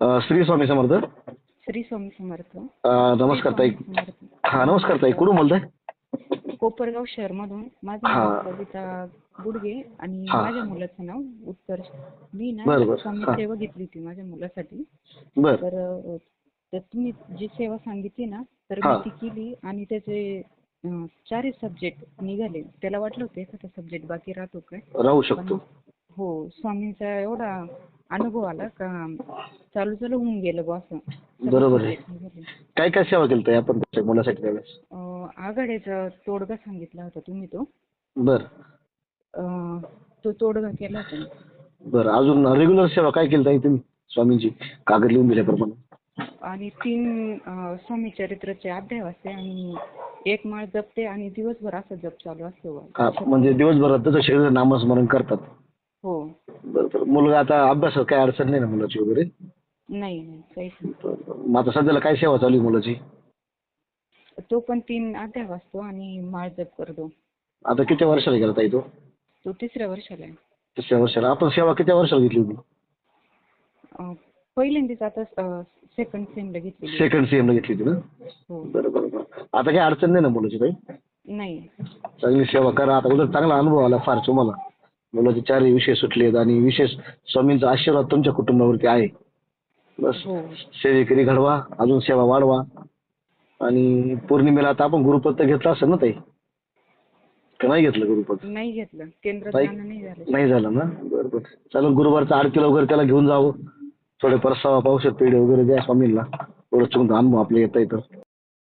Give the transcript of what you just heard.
श्री स्वामी समर्थ. श्री स्वामी समर्थ. नमस्कार ताई. हा नमस्कार ताई. कुठून बोलताय? कोपरगाव शहर मधून माझं कविता गुडगे आणि. माझ्या मुलाचं नाव उत्कर्ष मी ना. स्वामी. सेवा घेतली होती माझ्या मुलासाठी. बर. तर तुम्ही जी सेवा सांगितली ना तर. मी ती केली आणि त्याचे चारही सब्जेक्ट निघाले. त्याला वाटलं होतं एखादा सब्जेक्ट बाकी राहतो काय? राहू शकतो. हो स्वामींचा एवढा अनुभव आला का चालू चालू होऊन गेलं बुवा असं. बरोबर आहे. काय काय सेवा केली आपण मुलासाठी त्यावेळेस? आघाडीचा तोडगा सांगितला होता तुम्ही तो. बर. अं, तो तोडगा केला होता. मी. बर अजून रेग्युलर सेवा काय केली ताई तुम्ही स्वामींची? कागद लिहून दिल्याप्रमाणे. आणि तीन अं, स्वामी चरित्राचे अध्याय वाचते आणि एक माळ जपते आणि दिवसभर असं जप चालू असतो. हा म्हणजे दिवसभरात त्याचं शरीर नामस्मरण करतात. मुलगा आता अभ्यासात काय अडचण नाही ना मुलाची वगैरे? नाही नाही काहीच नाही. बरं, बरं. मग आता सध्याला काय सेवा चालू आहे मुलाची? तो पण तीन अध्याय वाचतो आणि माळ जप करतो. आता किती वर्षाला गेला ताई तो? तो तिसऱ्या वर्षाला आहे. तिसऱ्या वर्षाला. आपण सेवा किती वर्षाला घेतली होती? अं, पहिल्यांदाच आता सेकंड सेमला घेतलेली आहे. सेकंड सीएम ला घेतली होती ना? हो. बरं बरं बरं. आता काही अडचण नाही ना मुलाची ताई? नाही. चांगली सेवा करा. आता उलट चांगला अनुभव आला फार तुम्हाला. मुलाचे चारही विषय सुटलेत आणि विशेष स्वामींचा आशीर्वाद तुमच्या कुटुंबावरती आहे. बस हो. सेवेकरी घडवा अजून सेवा वाढवा. आणि पौर्णिमेला आता आपण गुरुपद तर घेतलं असेल ना ताई? का नाही घेतलं गुरुपद? नाही घेतलं. जाणं नाही झालं. नाही झालं ना? बरं बरं चालेल गुरुवारचा आरतीला वगैरे त्याला घेऊन जावं. थोडे परसावा पावसात पेढे वगैरे द्या स्वामींना. थोडं चुकून अनुभव आपले येता येतं.